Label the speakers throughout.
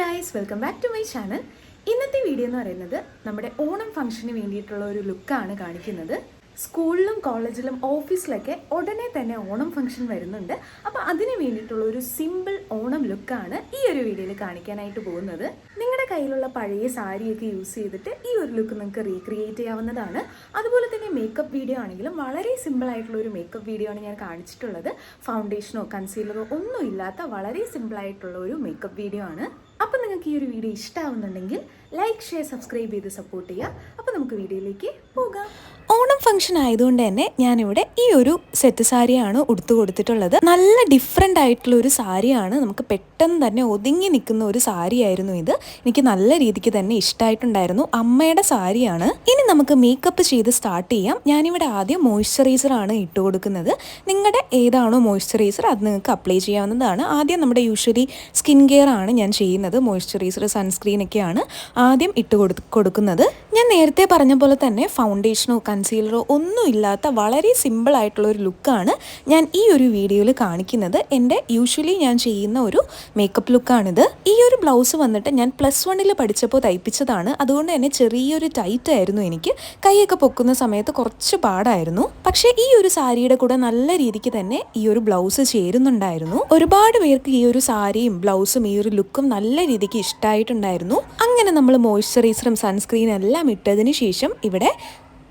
Speaker 1: Guys welcome back to my channel ഇന്നത്തെ video എന്ന് പറയുന്നത് നമ്മുടെ ഓണം ഫംഗ്ഷന് വേണ്ടിയിട്ടുള്ള ഒരു ലുക്കാണ് കാണിക്കുന്നത്. സ്കൂളിലും കോളേജിലും ഓഫീസിലൊക്കെ ഉടനെ തന്നെ ഓണം ഫംഗ്ഷൻ വരുന്നുണ്ട്. അപ്പോൾ അതിന് വേണ്ടിയിട്ടുള്ള ഒരു സിമ്പിൾ ഓണം ലുക്കാണ് ഈ ഒരു വീഡിയോയിൽ കാണിക്കാനായിട്ട് പോകുന്നത്. നിങ്ങളുടെ കയ്യിലുള്ള പഴയ സാരിയൊക്കെ യൂസ് ചെയ്തിട്ട് ഈ ഒരു ലുക്ക് നിങ്ങൾക്ക് റീക്രിയേറ്റ് ചെയ്യാവുന്നതാണ്. അതുപോലെ തന്നെ മേക്കപ്പ് വീഡിയോ ആണെങ്കിലും വളരെ സിമ്പിൾ ആയിട്ടുള്ള ഒരു മേക്കപ്പ് വീഡിയോ ആണ് ഞാൻ കാണിച്ചിട്ടുള്ളത്. ഫൗണ്ടേഷനോ കൺസീലറോ ഒന്നും ഇല്ലാത്ത വളരെ സിമ്പിൾ ആയിട്ടുള്ള ഒരു മേക്കപ്പ് വീഡിയോ ആണ്. അപ്പം നിങ്ങൾക്ക് ഈ ഒരു വീഡിയോ ഇഷ്ടമാവുന്നുണ്ടെങ്കിൽ ലൈക്ക് ഷെയർ സബ്സ്ക്രൈബ് ചെയ്ത് സപ്പോർട്ട് ചെയ്യുക. അപ്പോൾ നമുക്ക് വീഡിയോയിലേക്ക് പോകാം.
Speaker 2: ഓണം ഫംഗ്ഷൻ ആയതുകൊണ്ട് തന്നെ ഞാനിവിടെ ഈ ഒരു സെറ്റ് സാരിയാണ് ഉടുത്തു കൊടുത്തിട്ടുള്ളത്. നല്ല ഡിഫറെന്റ് ആയിട്ടുള്ള ഒരു സാരിയാണ് നമുക്ക് പെട്ടെന്ന് തന്നെ ഒതുങ്ങി നിൽക്കുന്ന ഒരു സാരിയായിരുന്നു ഇത്. എനിക്ക് നല്ല രീതിക്ക് തന്നെ ഇഷ്ടമായിട്ടുണ്ടായിരുന്നു അമ്മയുടെ സാരിയാണ്. ഇനി നമുക്ക് മേക്കപ്പ് ചെയ്ത് സ്റ്റാർട്ട് ചെയ്യാം. ഞാനിവിടെ ആദ്യം മോയ്സ്ചറൈസർ ആണ് ഇട്ട് കൊടുക്കുന്നത്. നിങ്ങളുടെ ഏതാണോ മോയ്സ്ചറൈസർ അത് നിങ്ങൾക്ക് അപ്ലൈ ചെയ്യാവുന്നതാണ്. ആദ്യം നമ്മുടെ യൂഷ്വലി സ്കിൻ കെയർ ആണ് ഞാൻ ചെയ്യുന്നത്. മോയ്സ്ചറൈസർ സൺസ്ക്രീനൊക്കെയാണ് ആദ്യം ഇട്ട് കൊടുക്കുന്നത്. ഞാൻ നേരത്തെ പറഞ്ഞ പോലെ തന്നെ ഫൗണ്ടേഷനോ കൺസീലറോ ഒന്നും ഇല്ലാത്ത വളരെ സിമ്പിൾ ആയിട്ടുള്ള ഒരു ലുക്കാണ് ഞാൻ ഈ ഒരു വീഡിയോയിൽ കാണിക്കുന്നത്. എന്റെ യൂഷ്വലി ഞാൻ ചെയ്യുന്ന ഒരു മേക്കപ്പ് ലുക്കാണിത് ഈ ഒരു ബ്ലൗസ് വന്നിട്ട് ഞാൻ പ്ലസ് വണ്ണിൽ പഠിച്ചപ്പോൾ തയ്പ്പിച്ചതാണ്. അതുകൊണ്ട് തന്നെ ചെറിയൊരു ടൈറ്റ് ആയിരുന്നു എനിക്ക്. കൈയൊക്കെ പൊക്കുന്ന സമയത്ത് കുറച്ച് പാടായിരുന്നു. പക്ഷേ ഈ ഒരു സാരിയുടെ കൂടെ നല്ല രീതിക്ക് തന്നെ ഈ ഒരു ബ്ലൗസ് ചേരുന്നുണ്ടായിരുന്നു. ഒരുപാട് പേർക്ക് ഈ ഒരു സാരിയും ബ്ലൗസും ഈ ഒരു ലുക്കും നല്ല രീതിക്ക് ഇഷ്ടമായിട്ടുണ്ടായിരുന്നു അങ്ങനെ നമ്മൾ മോയ്സ്ചറൈസറും സൺസ്ക്രീനും എല്ലാം ഇട്ടതിന് ശേഷം ഇവിടെ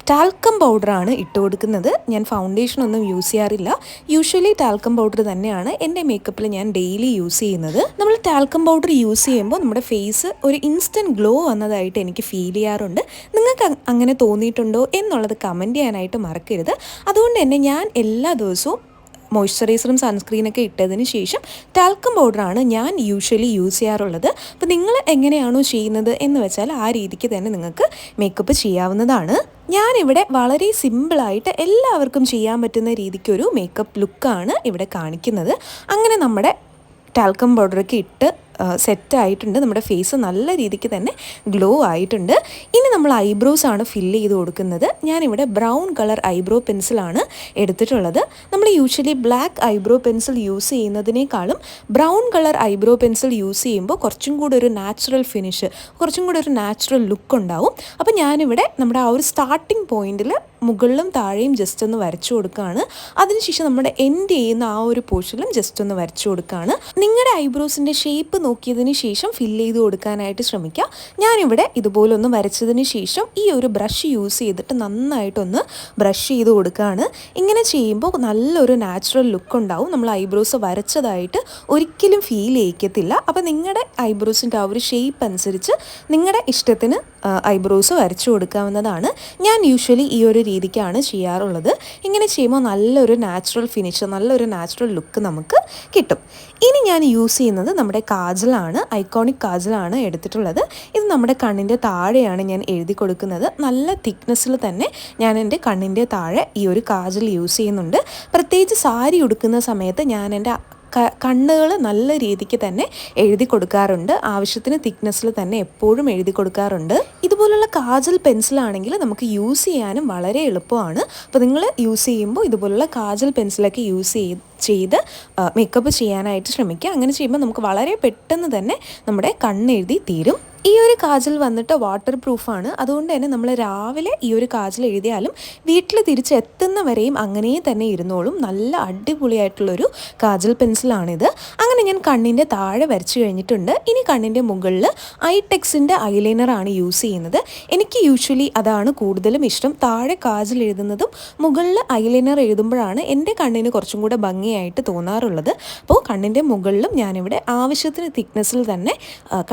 Speaker 2: ടാൽക്കം പൗഡറാണ് ഇട്ട് കൊടുക്കുന്നത്. ഞാൻ ഫൗണ്ടേഷൻ ഒന്നും യൂസ് ചെയ്യാറില്ല. യൂഷ്വലി ടാൽക്കം പൗഡർ തന്നെയാണ് എന്റെ മേക്കപ്പിൽ ഞാൻ ഡെയിലി യൂസ് ചെയ്യുന്നത്. നമ്മൾ ടാൽക്കം പൗഡർ യൂസ് ചെയ്യുമ്പോൾ നമ്മുടെ ഫേസ് ഒരു ഇൻസ്റ്റന്റ് ഗ്ലോ വന്നതായിട്ട് എനിക്ക് ഫീൽ ചെയ്യാറുണ്ട്. നിങ്ങൾക്ക് അങ്ങനെ തോന്നിയിട്ടുണ്ടോ എന്നുള്ളത് കമന്റ് ചെയ്യാനായിട്ട് മറക്കരുത്. അതുകൊണ്ട് തന്നെ ഞാൻ എല്ലാ ദിവസവും മോയ്സ്ചറൈസറും സൺസ്ക്രീനൊക്കെ ഇട്ടതിന് ശേഷം ടാൽക്കം പൗഡറാണ് ഞാൻ യൂഷ്വലി യൂസ് ചെയ്യാറുള്ളത്. അപ്പോൾ നിങ്ങൾ എങ്ങനെയാണോ ചെയ്യുന്നത് എന്ന് വെച്ചാൽ ആ രീതിക്ക് തന്നെ നിങ്ങൾക്ക് മേക്കപ്പ് ചെയ്യാവുന്നതാണ്. ഞാനിവിടെ വളരെ സിമ്പിളായിട്ട് എല്ലാവർക്കും ചെയ്യാൻ പറ്റുന്ന രീതിക്കൊരു മേക്കപ്പ് ലുക്കാണ് ഇവിടെ കാണിക്കുന്നത്. അങ്ങനെ നമ്മുടെ ടാൽക്കം പൗഡറൊക്കെ ഇട്ട് സെറ്റ് ആയിട്ടുണ്ട് നമ്മുടെ ഫേസ് നല്ല രീതിക്ക് തന്നെ ഗ്ലോ ആയിട്ടുണ്ട്. ഇനി നമ്മൾ ഐബ്രോസ് ആണ് ഫില്ല് ചെയ്ത് കൊടുക്കുന്നത്. ഞാനിവിടെ ബ്രൗൺ കളർ ഐബ്രോ പെൻസിലാണ് എടുത്തിട്ടുള്ളത്. നമ്മൾ usually black eyebrow pencil use ചെയ്യുന്നതിനേക്കാളും brown colour eyebrow pencil use ചെയ്യുമ്പോൾ കുറച്ചും കൂടി ഒരു നാച്ചുറൽ ഫിനിഷ് കുറച്ചും കൂടി ഒരു നാച്ചുറൽ ലുക്ക് ഉണ്ടാവും. അപ്പോൾ ഞാനിവിടെ നമ്മുടെ ആ ഒരു സ്റ്റാർട്ടിംഗ് പോയിന്റിൽ മുകളിലും താഴെയും ജസ്റ്റ് ഒന്ന് വരച്ചു കൊടുക്കുകയാണ്. അതിനുശേഷം നമ്മുടെ എൻഡ് ചെയ്യുന്ന ആ ഒരു പോർഷനിലും ജസ്റ്റ് ഒന്ന് വരച്ചു കൊടുക്കുകയാണ്. നിങ്ങളുടെ ഐബ്രോസിന്റെ ഷേപ്പ് നോക്കിയതിന് ശേഷം ഫില്ല് ചെയ്ത് കൊടുക്കാനായിട്ട് ശ്രമിക്കുക ഞാനിവിടെ ഇതുപോലൊന്ന് വരച്ചതിന് ശേഷം ഈ ഒരു ബ്രഷ് യൂസ് ചെയ്തിട്ട് നന്നായിട്ടൊന്ന് ബ്രഷ് ചെയ്ത് കൊടുക്കുകയാണ് ഇങ്ങനെ ചെയ്യുമ്പോൾ നല്ലൊരു നാച്ചുറൽ ലുക്ക് ഉണ്ടാവും. നമ്മൾ ഐബ്രോസ് വരച്ചതായിട്ട് ഒരിക്കലും ഫീൽ ചെയ്യിക്കത്തില്ല. അപ്പോൾ നിങ്ങളുടെ ഐബ്രോസിന്റെ ആ ഒരു ഷേപ്പ് അനുസരിച്ച് നിങ്ങളുടെ ഇഷ്ടത്തിന് ഐബ്രോസ് വരച്ചു കൊടുക്കാവുന്നതാണ്. ഞാൻ യൂഷ്വലി ഈ ഒരു രീതിക്കാണ് ചെയ്യാറുള്ളത്. ഇങ്ങനെ ചെയ്യുമ്പോൾ നല്ലൊരു നാച്ചുറൽ ഫിനിഷ് നല്ലൊരു നാച്ചുറൽ ലുക്ക് നമുക്ക് കിട്ടും. ഇനി ഞാൻ യൂസ് ചെയ്യുന്നത് നമ്മുടെ കാജലാണ് ഐക്കോണിക് കാജലാണ് എടുത്തിട്ടുള്ളത്. ഇത് നമ്മുടെ കണ്ണിന്റെ താഴെയാണ് ഞാൻ എഴുതി കൊടുക്കുന്നത്. നല്ല തിക്നെസ്സിൽ തന്നെ ഞാൻ എന്റെ കണ്ണിന്റെ താഴെ ഈ ഒരു കാജൽ യൂസ് ചെയ്യുന്നുണ്ട്. പ്രത്യേകിച്ച് സാരി ഉടുക്കുന്ന സമയത്ത് ഞാൻ എന്റെ കണ്ണുകൾ നല്ല രീതിക്ക് തന്നെ എഴുതി കൊടുക്കാറുണ്ട്. ആവശ്യത്തിന് തിക്നെസ്സിൽ തന്നെ എപ്പോഴും എഴുതി കൊടുക്കാറുണ്ട്. ഇതുപോലുള്ള കാജൽ പെൻസിലാണെങ്കിൽ നമുക്ക് യൂസ് ചെയ്യാനും വളരെ എളുപ്പമാണ്. അപ്പോൾ നിങ്ങൾ യൂസ് ചെയ്യുമ്പോൾ ഇതുപോലുള്ള കാജൽ പെൻസിലൊക്കെ യൂസ് ചെയ്ത് ചെയ്ത് മേക്കപ്പ് ചെയ്യാനായിട്ട് ശ്രമിക്കുക. അങ്ങനെ ചെയ്യുമ്പോൾ നമുക്ക് വളരെ പെട്ടെന്ന് തന്നെ നമ്മുടെ കണ്ണെഴുതി തീരും. ഈ ഒരു കാജൽ വന്നിട്ട് വാട്ടർ പ്രൂഫാണ് അതുകൊണ്ട് തന്നെ നമ്മൾ രാവിലെ ഈ ഒരു കാജൽ എഴുതിയാലും വീട്ടിൽ തിരിച്ച് എത്തുന്നവരെയും അങ്ങനെ തന്നെ ഇരുന്നോളും. നല്ല അടിപൊളിയായിട്ടുള്ളൊരു കാജൽ പെൻസിലാണിത്. അങ്ങനെ ഞാൻ കണ്ണിന്റെ താഴെ വരച്ചു കഴിഞ്ഞിട്ടുണ്ട്. ഇനി കണ്ണിന്റെ മുകളിൽ ഐടെക്സിന്റെ ഐലൈനറാണ് യൂസ് ചെയ്യുന്നത്. എനിക്ക് യൂഷ്വലി അതാണ് കൂടുതലും ഇഷ്ടം. താഴെ കാജൽ എഴുതുന്നതും മുകളിൽ ഐലൈനർ എഴുതുമ്പോഴാണ് എന്റെ കണ്ണിന് കുറച്ചും കൂടെ ഭംഗിയായിട്ട് തോന്നാറുള്ളത്. അപ്പോൾ കണ്ണിന്റെ മുകളിലും ഞാനിവിടെ ആവശ്യത്തിന് തിക്നെസ്സിൽ തന്നെ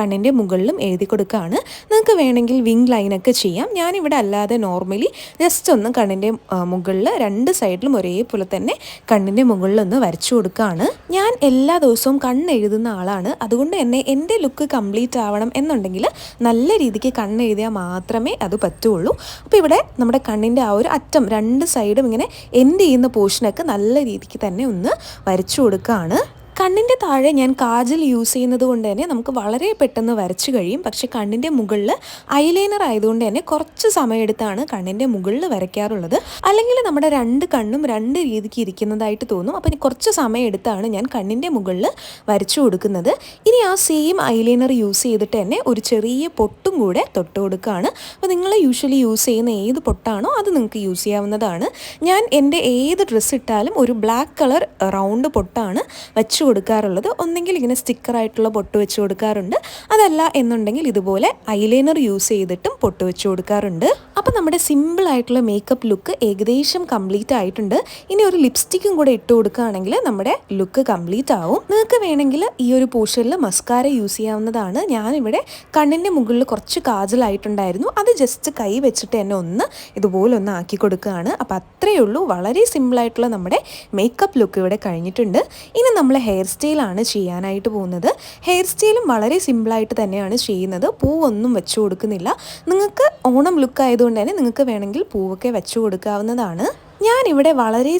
Speaker 2: കണ്ണിന്റെ മുകളിലും എഴുതി കൊടുക്കുകയാണ് നിങ്ങൾക്ക് വേണമെങ്കിൽ വിങ് ലൈനൊക്കെ ചെയ്യാം. ഞാനിവിടെ അല്ലാതെ നോർമലി ജസ്റ്റ് ഒന്ന് കണ്ണിന്റെ മുകളിൽ രണ്ട് സൈഡിലും ഒരേപോലെ തന്നെ കണ്ണിന്റെ മുകളിൽ ഒന്ന് വരച്ചു കൊടുക്കുകയാണ് ഞാൻ എല്ലാ ദിവസവും കണ്ണ് എഴുതുന്ന ആളാണ്. അതുകൊണ്ട് തന്നെ എന്റെ ലുക്ക് കംപ്ലീറ്റ് ആവണം എന്നുണ്ടെങ്കിൽ നല്ല രീതിക്ക് കണ്ണ് എഴുതിയാൽ മാത്രമേ അത് പറ്റുള്ളൂ. അപ്പോൾ ഇവിടെ നമ്മുടെ കണ്ണിന്റെ ആ ഒരു അറ്റം രണ്ട് സൈഡും ഇങ്ങനെ എൻഡ് ചെയ്യുന്ന പോർഷനൊക്കെ നല്ല രീതിക്ക് തന്നെ ഒന്ന് വരച്ചു കൊടുക്കുകയാണ് കണ്ണിന്റെ താഴെ ഞാൻ കാജൽ യൂസ് ചെയ്യുന്നത് കൊണ്ട് തന്നെ നമുക്ക് വളരെ പെട്ടെന്ന് വരച്ച് കഴിയും. പക്ഷേ കണ്ണിന്റെ മുകളിൽ ഐലൈനർ ആയതുകൊണ്ട് തന്നെ കുറച്ച് സമയമെടുത്താണ് കണ്ണിന്റെ മുകളിൽ വരയ്ക്കാറുള്ളത്. അല്ലെങ്കിൽ നമ്മുടെ രണ്ട് കണ്ണും രണ്ട് രീതിക്ക് ഇരിക്കുന്നതായിട്ട് തോന്നും. അപ്പം കുറച്ച് സമയമെടുത്താണ് ഞാൻ കണ്ണിന്റെ മുകളിൽ വരച്ചു കൊടുക്കുന്നത്. ഇനി ആ സെയിം ഐലൈനർ യൂസ് ചെയ്തിട്ട് തന്നെ ഒരു ചെറിയ പൊട്ടും കൂടെ തൊട്ട് കൊടുക്കുകയാണ്. അപ്പോൾ നിങ്ങൾ യൂഷ്വലി യൂസ് ചെയ്യുന്ന ഏത് പൊട്ടാണോ അത് നിങ്ങൾക്ക് യൂസ് ചെയ്യാവുന്നതാണ്. ഞാൻ എന്റെ ഏത് ഡ്രസ്സ് ഇട്ടാലും ഒരു ബ്ലാക്ക് കളർ റൗണ്ട് പൊട്ടാണ് വെച്ച് കൊടുക്കാറുള്ളത്. ഒന്നെങ്കിൽ ഇങ്ങനെ സ്റ്റിക്കറായിട്ടുള്ള പൊട്ട് വെച്ച് കൊടുക്കാറുണ്ട്. അതല്ല എന്നുണ്ടെങ്കിൽ ഇതുപോലെ ഐലൈനർ യൂസ് ചെയ്തിട്ടും പൊട്ട് വെച്ച് കൊടുക്കാറുണ്ട്. അപ്പോൾ നമ്മുടെ സിമ്പിൾ ആയിട്ടുള്ള മേക്കപ്പ് ലുക്ക് ഏകദേശം കംപ്ലീറ്റ് ആയിട്ടുണ്ട്. ഇനി ഒരു ലിപ്സ്റ്റിക്കും കൂടെ ഇട്ട് കൊടുക്കുകയാണെങ്കിൽ നമ്മുടെ ലുക്ക് കംപ്ലീറ്റ് ആവും. നിങ്ങൾക്ക് വേണമെങ്കിൽ ഈ ഒരു പോർഷനിൽ മസ്കാര യൂസ് ചെയ്യാവുന്നതാണ്. ഞാനിവിടെ കണ്ണിന്റെ മുകളിൽ കുറച്ച് കാജലായിട്ടുണ്ടായിരുന്നു. അത് ജസ്റ്റ് കൈ വെച്ചിട്ട് തന്നെ ഒന്ന് ഇതുപോലെ ഒന്ന് ആക്കി കൊടുക്കുകയാണ്. അപ്പോൾ അത്രയേ ഉള്ളൂ. വളരെ സിമ്പിളായിട്ടുള്ള നമ്മുടെ മേക്കപ്പ് ലുക്ക് ഇവിടെ കഴിഞ്ഞിട്ടുണ്ട്. ഇനി നമ്മൾ ഹെയർ സ്റ്റൈലാണ് ചെയ്യാനായിട്ട് പോകുന്നത്. ഹെയർ സ്റ്റൈലും വളരെ സിമ്പിളായിട്ട് തന്നെയാണ് ചെയ്യുന്നത്. പൂവൊന്നും വെച്ചു കൊടുക്കുന്നില്ല. നിങ്ങൾക്ക് ഓണം ലുക്ക് ആയതുകൊണ്ട് തന്നെ നിങ്ങൾക്ക് വേണമെങ്കിൽ പൂവൊക്കെ വെച്ചു കൊടുക്കാവുന്നതാണ്. ഞാനിവിടെ വളരെ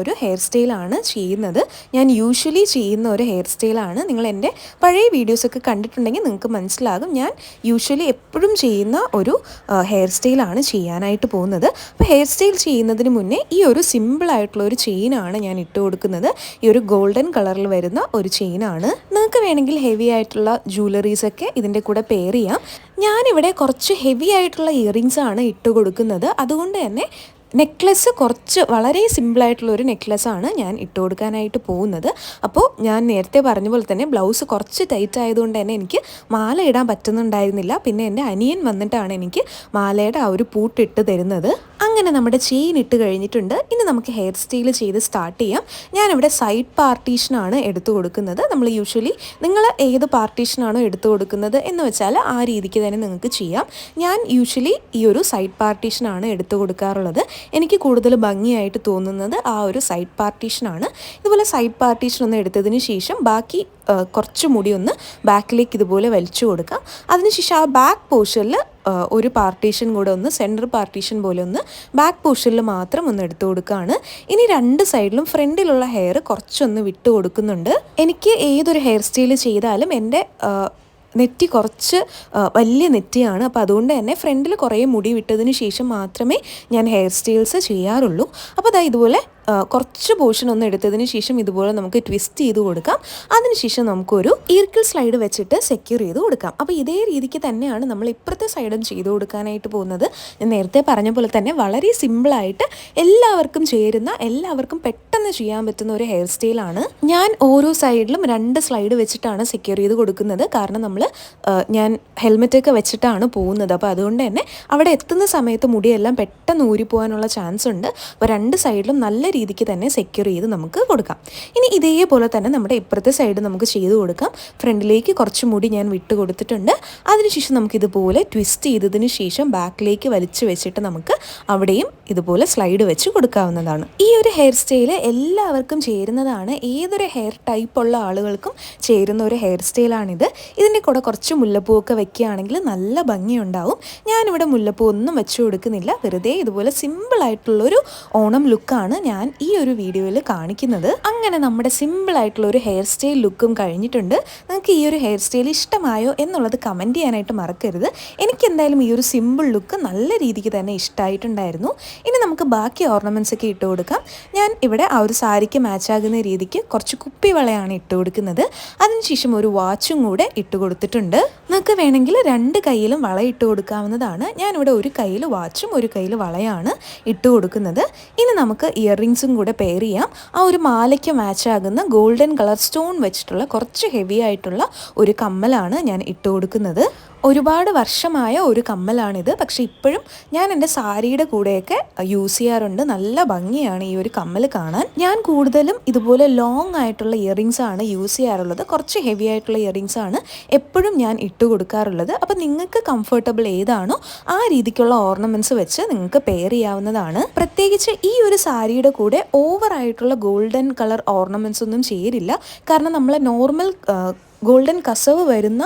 Speaker 2: ഒരു ഹെയർ സ്റ്റൈലാണ് ചെയ്യുന്നത്. ഞാൻ യൂഷ്വലി ചെയ്യുന്ന ഒരു ഹെയർ സ്റ്റൈലാണ്. നിങ്ങൾ എന്റെ പഴയ വീഡിയോസൊക്കെ കണ്ടിട്ടുണ്ടെങ്കിൽ നിങ്ങൾക്ക് മനസ്സിലാകും. ഞാൻ യൂഷ്വലി എപ്പോഴും ചെയ്യുന്ന ഒരു ഹെയർ സ്റ്റൈലാണ് ചെയ്യാനായിട്ട് പോകുന്നത്. അപ്പോൾ ഹെയർ സ്റ്റൈൽ ചെയ്യുന്നതിന് മുന്നേ ഈ ഒരു സിമ്പിളായിട്ടുള്ള ഒരു ചെയിനാണ് ഞാൻ ഇട്ട് കൊടുക്കുന്നത്. ഈ ഒരു ഗോൾഡൻ കളറിൽ വരുന്ന ഒരു ചെയിനാണ്. നിങ്ങൾക്ക് വേണമെങ്കിൽ ഹെവി ആയിട്ടുള്ള ജ്വല്ലറീസൊക്കെ ഇതിന്റെ കൂടെ പെയർ ചെയ്യാം. ഞാനിവിടെ കുറച്ച് ഹെവി ആയിട്ടുള്ള ഇയറിങ്സ് ആണ് ഇട്ട് കൊടുക്കുന്നത്. അതുകൊണ്ട് തന്നെ നെക്ലസ് കുറച്ച് വളരെ സിമ്പിളായിട്ടുള്ള ഒരു നെക്ലസ്സാണ് ഞാൻ ഇട്ട് കൊടുക്കാനായിട്ട് പോകുന്നത്. അപ്പോൾ ഞാൻ നേരത്തെ പറഞ്ഞ പോലെ തന്നെ ബ്ലൗസ് കുറച്ച് ടൈറ്റ് ആയതുകൊണ്ട് തന്നെ എനിക്ക് മാല ഇടാൻ പറ്റുന്നുണ്ടായിരുന്നില്ല. പിന്നെ എന്റെ അനിയൻ വന്നിട്ടാണ് എനിക്ക് മാലയുടെ ആ ഒരു പൂട്ടിട്ട് തരുന്നത്. അങ്ങനെ നമ്മുടെ ചെയിൻ ഇട്ട് കഴിഞ്ഞിട്ടുണ്ട്. ഇനി നമുക്ക് ഹെയർ സ്റ്റൈൽ ചെയ്ത് സ്റ്റാർട്ട് ചെയ്യാം. ഞാനിവിടെ സൈഡ് പാർട്ടീഷനാണ് എടുത്തു കൊടുക്കുന്നത്. നമ്മൾ യൂഷ്വലി നിങ്ങൾ ഏത് പാർട്ടീഷനാണോ എടുത്തു കൊടുക്കുന്നത് എന്ന് വെച്ചാൽ ആ രീതിക്ക് തന്നെ നിങ്ങൾക്ക് ചെയ്യാം. ഞാൻ യൂഷ്വലി ഈ ഒരു സൈഡ് പാർട്ടീഷനാണ് എടുത്തു കൊടുക്കാറുള്ളത്. എനിക്ക് കൂടുതൽ ഭംഗിയായിട്ട് തോന്നുന്നത് ആ ഒരു സൈഡ് പാർട്ടീഷനാണ് ഇതുപോലെ സൈഡ് പാർട്ടീഷൻ ഒന്ന് എടുത്തതിന് ശേഷം ബാക്കി കുറച്ചു മുടി ഒന്ന് ബാക്കിലേക്ക് ഇതുപോലെ വലിച്ചു കൊടുക്കാം. അതിനുശേഷം ആ ബാക്ക് പോർഷനിൽ ഒരു പാർട്ടീഷൻ കൂടെ ഒന്ന് സെന്റർ പാർട്ടീഷൻ പോലെ ഒന്ന് ബാക്ക് പോർഷനിൽ മാത്രം ഒന്ന് എടുത്തു കൊടുക്കുകയാണ് ഇനി രണ്ട് സൈഡിലും ഫ്രണ്ടിലുള്ള ഹെയർ കുറച്ചൊന്ന് വിട്ടു കൊടുക്കുന്നുണ്ട്. എനിക്ക് ഏതൊരു ഹെയർ സ്റ്റൈൽ ചെയ്താലും എന്റെ നെറ്റി കുറച്ച് വലിയ നെറ്റിയാണ്. അപ്പോൾ അതുകൊണ്ട് തന്നെ ഫ്രണ്ടിൽ കുറേ മുടി വിട്ടതിന് ശേഷം മാത്രമേ ഞാൻ ഹെയർ സ്റ്റൈൽസ് ചെയ്യാറുള്ളൂ. അപ്പോൾ അതാ ഇതുപോലെ കുറച്ച് പോർഷൻ ഒന്ന് എടുത്തതിന് ശേഷം ഇതുപോലെ നമുക്ക് ട്വിസ്റ്റ് ചെയ്ത് കൊടുക്കാം. അതിനുശേഷം നമുക്കൊരു ഈർക്കിൾ സ്ലൈഡ് വെച്ചിട്ട് സെക്യൂർ ചെയ്ത് കൊടുക്കാം. അപ്പോൾ ഇതേ രീതിക്ക് തന്നെയാണ് നമ്മൾ ഇപ്പുറത്തെ സൈഡും ചെയ്ത് കൊടുക്കാനായിട്ട് പോകുന്നത്. നേരത്തെ പറഞ്ഞ പോലെ തന്നെ വളരെ സിമ്പിളായിട്ട് എല്ലാവർക്കും ചേരുന്ന എല്ലാവർക്കും പെട്ടെന്ന് ചെയ്യാൻ പറ്റുന്ന ഒരു ഹെയർ സ്റ്റൈലാണ് ഞാൻ ഓരോ സൈഡിലും രണ്ട് സ്ലൈഡ് വെച്ചിട്ടാണ് സെക്യൂർ ചെയ്ത് കൊടുക്കുന്നത്. കാരണം നമ്മൾ ഞാൻ ഹെൽമെറ്റൊക്കെ വെച്ചിട്ടാണ് പോകുന്നത്. അപ്പോൾ അതുകൊണ്ട് തന്നെ അവിടെ എത്തുന്ന സമയത്ത് മുടിയെല്ലാം പെട്ടെന്ന് ഊരിപ്പോകാനുള്ള ചാൻസ് ഉണ്ട്. അപ്പോൾ രണ്ട് സൈഡിലും നല്ല രീതിക്ക് തന്നെ സെക്യൂർ ചെയ്ത് നമുക്ക് കൊടുക്കാം. ഇനി ഇതേപോലെ തന്നെ നമ്മുടെ ഇപ്പുറത്തെ സൈഡ് നമുക്ക് ചെയ്ത് കൊടുക്കാം. ഫ്രണ്ടിലേക്ക് കുറച്ച് മുടി ഞാൻ വിട്ട് കൊടുത്തിട്ടുണ്ട്. അതിനുശേഷം നമുക്ക് ഇതുപോലെ ട്വിസ്റ്റ് ചെയ്തതിന് ശേഷം ബാക്കിലേക്ക് വലിച്ചു വെച്ചിട്ട് നമുക്ക് അവിടെയും ഇതുപോലെ സ്ലൈഡ് വെച്ച് കൊടുക്കാവുന്നതാണ്. ഈ ഒരു ഹെയർ സ്റ്റൈൽ എല്ലാവർക്കും ചേരുന്നതാണ്. ഏതൊരു ഹെയർ ടൈപ്പ് ഉള്ള ആളുകൾക്കും ചേരുന്ന ഒരു ഹെയർ സ്റ്റൈലാണിത് ഇതിന്റെ കൂടെ കുറച്ച് മുല്ലപ്പൂവൊക്കെ വെക്കുകയാണെങ്കിൽ നല്ല ഭംഗിയുണ്ടാവും. ഞാനിവിടെ മുല്ലപ്പൂ ഒന്നും വെച്ചു കൊടുക്കുന്നില്ല. വെറുതെ ഇതുപോലെ സിമ്പിൾ ആയിട്ടുള്ളൊരു ഓണം ലുക്കാണ് ഞാൻ ഈ ഒരു വീഡിയോയിൽ കാണിക്കുന്നത് അങ്ങനെ നമ്മുടെ സിമ്പിൾ ആയിട്ടുള്ള ഒരു ഹെയർ സ്റ്റൈൽ ലുക്കും കഴിഞ്ഞിട്ടുണ്ട്. നിങ്ങൾക്ക് ഈ ഒരു ഹെയർ സ്റ്റൈൽ ഇഷ്ടമായോ എന്നുള്ളത് കമന്റ് ചെയ്യാനായിട്ട് മറക്കരുത്. എനിക്ക് എന്തായാലും ഈ ഒരു സിമ്പിൾ ലുക്ക് നല്ല രീതിക്ക് തന്നെ ഇഷ്ടമായിട്ടുണ്ടായിരുന്നു ഇനി നമുക്ക് ബാക്കി ഓർണമെന്റ്സ് ഒക്കെ ഇട്ട് കൊടുക്കാം. ഞാൻ ഇവിടെ ആ ഒരു സാരിക്ക് മാച്ച് ആകുന്ന രീതിക്ക് കുറച്ച് കുപ്പി വളയാണ് ഇട്ട് കൊടുക്കുന്നത്. അതിനുശേഷം ഒരു വാച്ചും കൂടെ ഇട്ട് കൊടുത്തിട്ടുണ്ട്. നിങ്ങൾക്ക് വേണമെങ്കിൽ രണ്ട് കയ്യിലും വള ഇട്ട് കൊടുക്കാവുന്നതാണ്. ഞാനിവിടെ ഒരു കയ്യിൽ വാച്ചും ഒരു കയ്യിൽ വളയാണ് ഇട്ട് കൊടുക്കുന്നത്. ഇനി നമുക്ക് ഇയർ റിങ്സും കൂടെ പെയർ ചെയ്യാം. ആ ഒരു മാലയ്ക്ക് മാച്ച് ആകുന്ന ഗോൾഡൻ കളർ സ്റ്റോൺ വെച്ചിട്ടുള്ള കുറച്ച് ഹെവി ആയിട്ടുള്ള ഒരു കമ്മലാണ് ഞാൻ ഇട്ട് കൊടുക്കുന്നത്. ഒരുപാട് വർഷമായ ഒരു കമ്മലാണിത്. പക്ഷെ ഇപ്പോഴും ഞാൻ എന്റെ സാരിയുടെ കൂടെയൊക്കെ യൂസ് ചെയ്യാറുണ്ട്. നല്ല ഭംഗിയാണ് ഈ ഒരു കമ്മൽ കാണാൻ. ഞാൻ കൂടുതലും ഇതുപോലെ ലോങ് ആയിട്ടുള്ള ഇയറിങ്സ് ആണ് യൂസ് ചെയ്യാറുള്ളത്. കുറച്ച് ഹെവി ആയിട്ടുള്ള ഇയറിങ്സ് ആണ് എപ്പോഴും ഞാൻ ഇട്ട് കൊടുക്കാറുള്ളത്. അപ്പോൾ നിങ്ങൾക്ക് കംഫർട്ടബിൾ ഏതാണോ ആ രീതിക്കുള്ള ഓർണമെന്റ്സ് വെച്ച് നിങ്ങൾക്ക് പെയർ ചെയ്യാവുന്നതാണ്. പ്രത്യേകിച്ച് ഈ ഒരു സാരിയുടെ കൂടെ ഓവർ ആയിട്ടുള്ള ഗോൾഡൻ കളർ ഓർണമെന്റ്സ് ഒന്നും ചേരില്ല കാരണം നമ്മളെ നോർമൽ ഗോൾഡൻ കസവ് വരുന്ന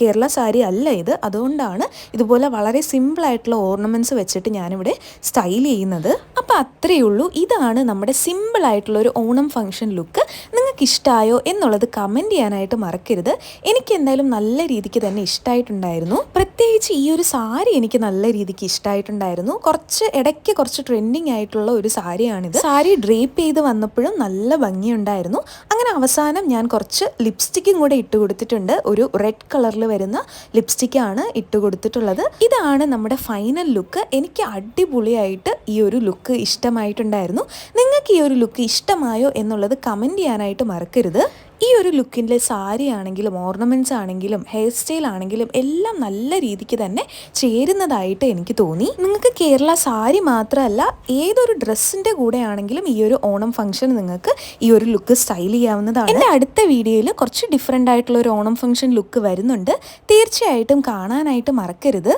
Speaker 2: കേരള സാരി അല്ല ഇത്. അതുകൊണ്ടാണ് ഇതുപോലെ വളരെ സിമ്പിളായിട്ടുള്ള ഓർണമെന്റ്സ് വെച്ചിട്ട് ഞാനിവിടെ സ്റ്റൈൽ ചെയ്യുന്നത്. അപ്പോൾ അത്രയേ ഉള്ളൂ. ഇതാണ് നമ്മുടെ സിമ്പിളായിട്ടുള്ള ഒരു ഓണം ഫംഗ്ഷൻ ലുക്ക് നിങ്ങൾക്ക് ഇഷ്ടമായോ എന്നുള്ളത് കമന്റ് ചെയ്യാനായിട്ട് മറക്കരുത്. എനിക്ക് എന്തായാലും നല്ല രീതിക്ക് തന്നെ ഇഷ്ടമായിട്ടുണ്ടായിരുന്നു പ്രത്യേകിച്ച് ഈ ഒരു സാരി എനിക്ക് നല്ല രീതിക്ക് ഇഷ്ടമായിട്ടുണ്ടായിരുന്നു കുറച്ച് ഇടയ്ക്ക് കുറച്ച് ട്രെൻഡിങ് ആയിട്ടുള്ള ഒരു സാരിയാണിത്. സാരി ഡ്രേപ്പ് ചെയ്ത് വന്നപ്പോഴും നല്ല ഭംഗിയുണ്ടായിരുന്നു. അങ്ങനെ അവസാനം ഞാൻ കുറച്ച് ലിപ്സ്റ്റിക്കും കൂടെ ഇട്ട് കൊടുത്തിട്ടുണ്ട്. ഒരു റെഡ് കളറിൽ വരുന്ന ലിപ്സ്റ്റിക്കാണ് ഇട്ട് കൊടുത്തിട്ടുള്ളത്. ഇതാണ് നമ്മുടെ ഫൈനൽ ലുക്ക് എനിക്ക് അടിപൊളിയായിട്ട് ഈ ഒരു ലുക്ക് ഇഷ്ടമായിട്ടുണ്ടായിരുന്നു. നിങ്ങൾക്ക് ഈ ഒരു ലുക്ക് ഇഷ്ടമായോ എന്നുള്ളത് കമന്റ് ചെയ്യാനായിട്ട് മറക്കരുത്. ഈ ഒരു ലുക്കിന്റെ സാരി ആണെങ്കിലും ഓർണമെന്റ്സ് ആണെങ്കിലും ഹെയർ സ്റ്റൈൽ ആണെങ്കിലും എല്ലാം നല്ല രീതിക്ക് തന്നെ ചേരുന്നതായിട്ട് എനിക്ക് തോന്നി. നിങ്ങൾക്ക് കേരള സാരി മാത്രമല്ല ഏതൊരു ഡ്രസ്സിന്റെ കൂടെ ആണെങ്കിലും ഈ ഒരു ഓണം ഫംഗ്ഷൻ നിങ്ങൾക്ക് ഈ ഒരു ലുക്ക് സ്റ്റൈൽ ചെയ്യാവുന്നതാണ്. എന്റെ അടുത്ത വീഡിയോയിൽ കുറച്ച് ഡിഫറെന്റ് ആയിട്ടുള്ള ഒരു ഓണം ഫംഗ്ഷൻ ലുക്ക് വരുന്നുണ്ട്. തീർച്ചയായിട്ടും കാണാനായിട്ട് മറക്കരുത്.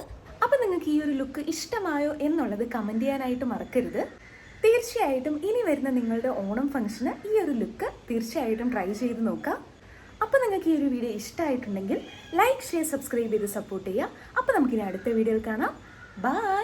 Speaker 1: അപ്പോൾ നിങ്ങൾക്ക് ഈ ഒരു ലുക്ക് ഇഷ്ടമായോ എന്നുള്ളത് കമന്റ് ചെയ്യാനായിട്ട് മറക്കരുത്. തീർച്ചയായിട്ടും ഇനി വരുന്ന നിങ്ങളുടെ ഓണം ഫംഗ്ഷന് ഈ ഒരു ലുക്ക് തീർച്ചയായിട്ടും ട്രൈ ചെയ്ത് നോക്കാം. അപ്പോൾ നിങ്ങൾക്ക് ഈ ഒരു വീഡിയോ ഇഷ്ടമായിട്ടുണ്ടെങ്കിൽ ലൈക്ക് ഷെയർ സബ്സ്ക്രൈബ് ചെയ്ത് സപ്പോർട്ട് ചെയ്യുക. അപ്പോൾ നമുക്കിനി അടുത്ത വീഡിയോയിൽ കാണാം. ബൈ